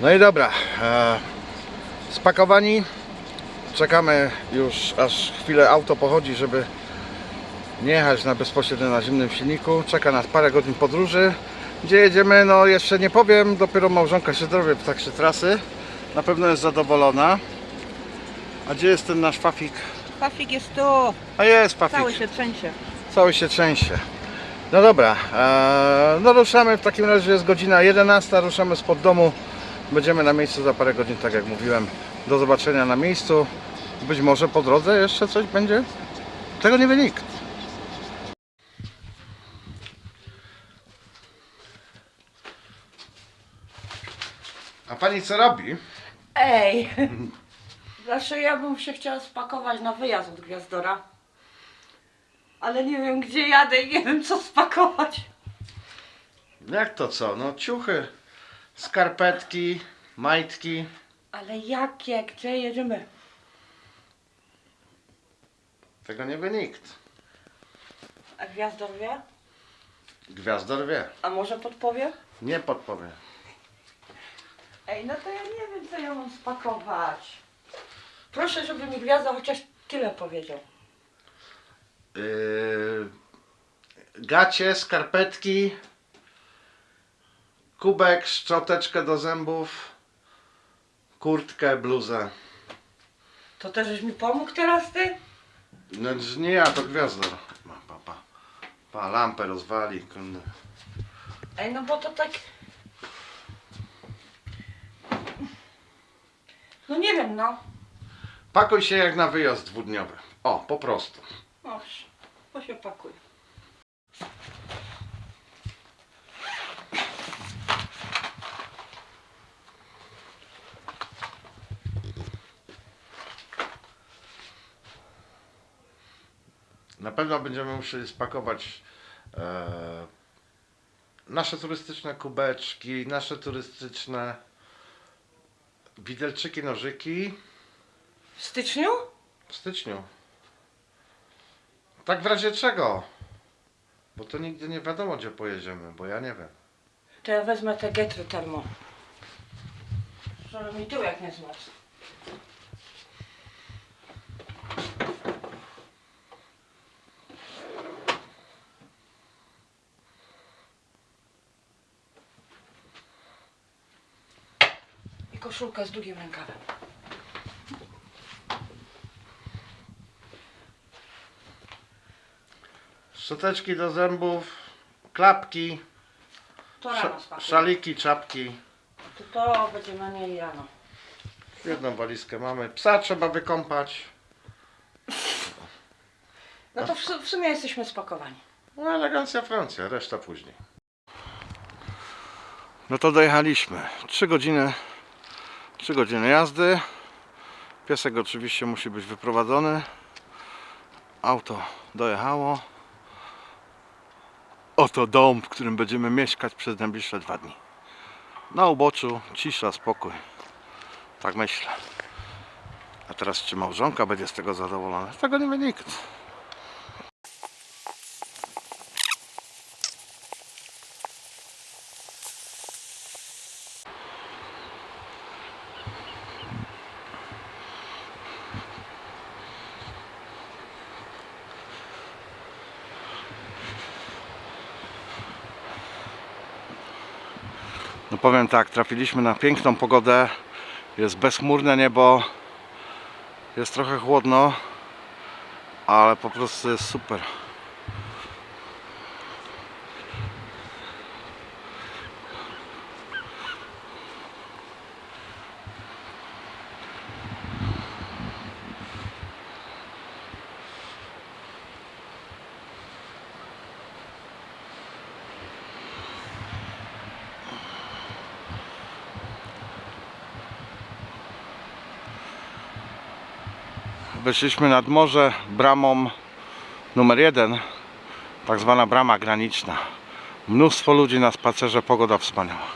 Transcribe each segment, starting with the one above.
No i dobra, e, spakowani. Czekamy już aż chwilę auto pochodzi, żeby nie jechać na bezpośrednio na zimnym silniku. Czeka nas parę godzin podróży. Gdzie jedziemy, no jeszcze nie powiem. Dopiero małżonka się dowie w trakcie trasy. Na pewno jest zadowolona. A gdzie jest ten nasz Fafik? Pafik jest tu, A jest Fafik. cały się trzęsie. Cały się trzęsie. No dobra, e, no ruszamy, w takim razie jest godzina 11, ruszamy spod domu. Będziemy na miejscu za parę godzin, tak jak mówiłem. Do zobaczenia na miejscu. Być może po drodze jeszcze coś będzie? Tego nie wie nikt. A pani co robi? Ej, znaczy ja bym się chciała spakować na wyjazd od Gwiazdora. Ale nie wiem gdzie jadę i nie wiem co spakować. Jak to co? No ciuchy, skarpetki, majtki. Ale jakie, gdzie jedziemy? Tego nie wie nikt. A Gwiazdor wie? Gwiazdor wie. A może podpowie? Nie podpowie. Ej, no to ja nie wiem co ja mam spakować. Proszę, żeby mi Gwiazda chociaż tyle powiedział. Yy, gacie, skarpetki, kubek, szczoteczkę do zębów, kurtkę, bluzę. To też żeś mi pomógł teraz ty? No nie ja, to gwiazdor. Pa, pa, pa. pa lampę rozwali. kurde. Ej, no bo to tak... No nie wiem, no. Pakuj się jak na wyjazd dwudniowy. O, po prostu. O, bo się pakuje. Na pewno będziemy musieli spakować e, nasze turystyczne kubeczki, nasze turystyczne widelczyki, nożyki W styczniu? w styczniu. Tak w razie czego? Bo to nigdy nie wiadomo gdzie pojedziemy, bo ja nie wiem. To ja wezmę te getry termo. Żeby mi tyłek nie zmarzł. I koszulka z długim rękawem. Szczoteczki do zębów, klapki, To rano sz- spakuję. szaliki, czapki. To, to będziemy mieli rano. Jedną walizkę mamy. Psa trzeba wykąpać. No to w, su- w sumie jesteśmy spakowani. No elegancja Francja, reszta później. No to dojechaliśmy. 3 godziny, 3 godziny jazdy. Piesek oczywiście musi być wyprowadzony. Auto dojechało. Oto dom, w którym będziemy mieszkać przez najbliższe dwa dni. Na uboczu, cisza, spokój. Tak myślę. A teraz czy małżonka będzie z tego zadowolona? Tego nie wie nikt. Powiem tak, trafiliśmy na piękną pogodę. Jest bezchmurne niebo. Jest trochę chłodno, ale po prostu jest super. Weszliśmy nad morze bramą numer jeden, tak zwana brama graniczna. Mnóstwo ludzi na spacerze, pogoda wspaniała.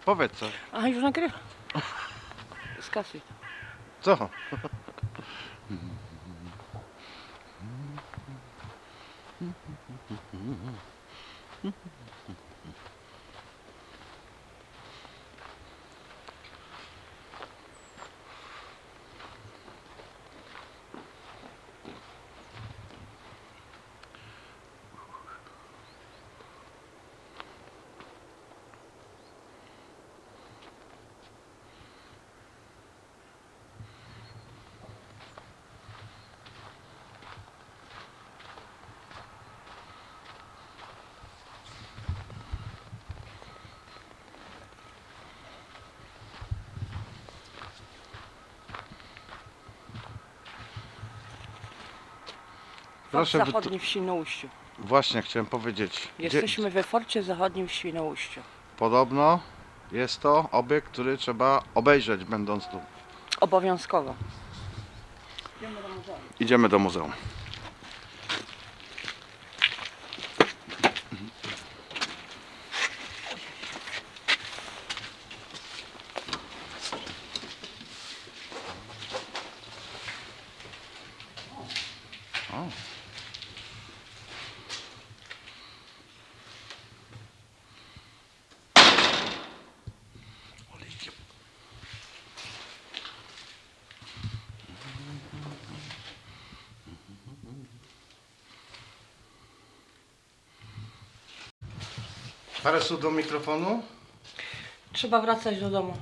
No powiedz co. A już nagrywa. Skasuj. Co? Proszę wytłu- zachodni w Świnoujściu. Właśnie chciałem powiedzieć. Jesteśmy we forcie zachodnim w Świnoujściu. Podobno jest to obiekt, który trzeba obejrzeć będąc tu. Obowiązkowo. Idziemy do muzeum. Idziemy do muzeum. O. Parę słów do mikrofonu. Trzeba wracać do domu.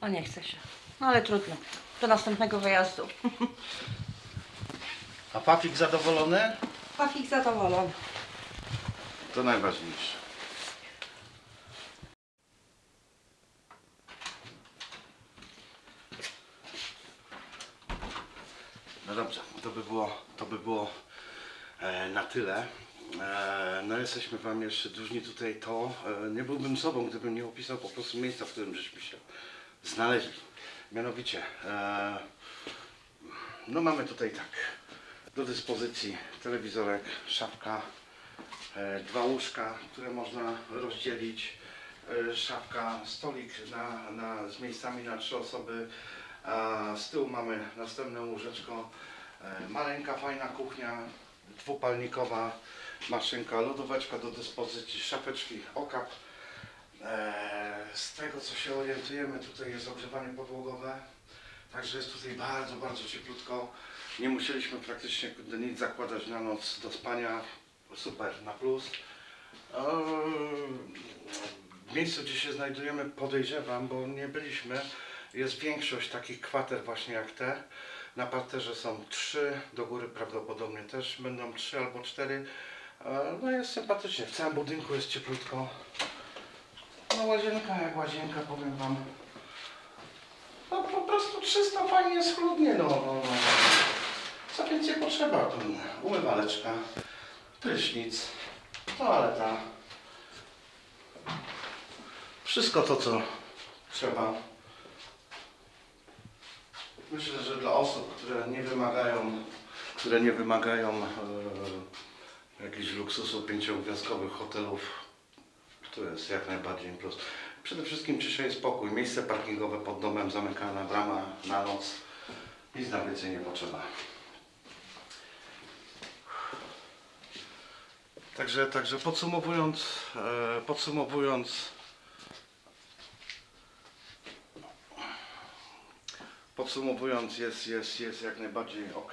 A nie chce się. No ale trudno. Do następnego wyjazdu. A Pafik zadowolony? Pafik zadowolony. To najważniejsze. No dobrze, to by było, to by było e, na tyle. E, no jesteśmy Wam jeszcze dłużni tutaj to. E, nie byłbym sobą, gdybym nie opisał po prostu miejsca, w którym żeśmy się znaleźli. Mianowicie, e, no mamy tutaj tak, do dyspozycji telewizorek, szafka, dwa łóżka, które można rozdzielić, szafka, stolik na, na, z miejscami na trzy osoby, a z tyłu mamy następne łóżeczko, maleńka, fajna kuchnia, dwupalnikowa maszynka, lodóweczka do dyspozycji, szafeczki, okap. E, Z tego co się orientujemy, tutaj jest ogrzewanie podłogowe, także jest tutaj bardzo, bardzo cieplutko. Nie musieliśmy praktycznie nic zakładać na noc do spania. Super, na plus. Eee, W miejscu, gdzie się znajdujemy, podejrzewam, bo nie byliśmy, jest większość takich kwater właśnie jak te. Na parterze są trzy, do góry prawdopodobnie też będą trzy albo cztery. Eee, No jest sympatycznie, w całym budynku jest cieplutko. No łazienka jak łazienka, powiem Wam. No po prostu czysto, fajnie, schludnie, no. no, no. Co więcej potrzeba? Tu umywaleczka, prysznic, toaleta. Wszystko to, co trzeba. Myślę, że dla osób, które nie wymagają, które nie wymagają e, jakichś luksusów pięciogwiazdkowych hotelów, to jest jak najbardziej plus. Przede wszystkim i spokój. Miejsce parkingowe pod domem, zamykana brama na noc. Nic nam więcej nie potrzeba. Także, także podsumowując, e, podsumowując, podsumowując jest, jest, jest jak najbardziej ok.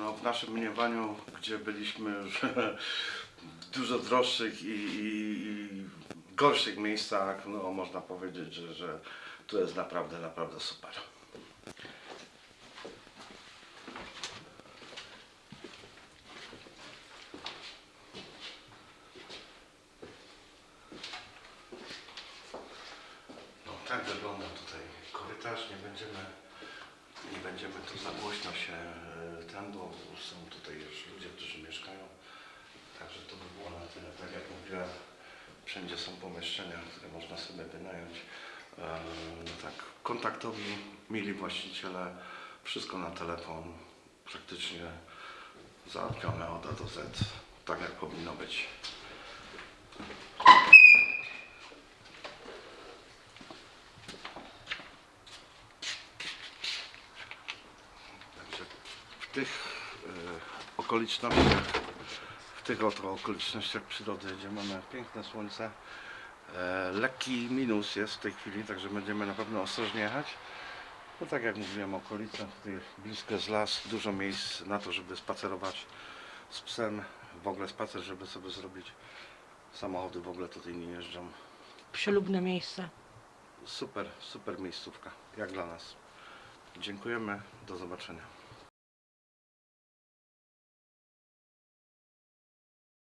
No, w naszym mniemaniu, gdzie byliśmy już w dużo droższych i, i, i gorszych miejscach, no można powiedzieć, że, że tu jest naprawdę, naprawdę super. No tak wygląda tutaj korytarz, nie będziemy, będziemy tu za głośno się e, ten, bo są tutaj już ludzie, którzy mieszkają. Także to by było na tyle. Tak jak mówiłem, wszędzie są pomieszczenia, które można sobie wynająć. E, No tak, kontaktowi, mili właściciele, wszystko na telefon, praktycznie załatwione od A do Z, tak jak powinno być. Także w tych e, okolicznościach, w tych oto okolicznościach przyrody, gdzie mamy piękne słońce, e, lekki minus jest w tej chwili, także będziemy na pewno ostrożnie jechać. No tak jak mówiłem, okolice tutaj blisko jest las, dużo miejsc na to, żeby spacerować z psem, w ogóle spacer, żeby sobie zrobić. Samochody w ogóle tutaj nie jeżdżą. Przelubne miejsce. Super, super miejscówka, jak dla nas. Dziękujemy, do zobaczenia.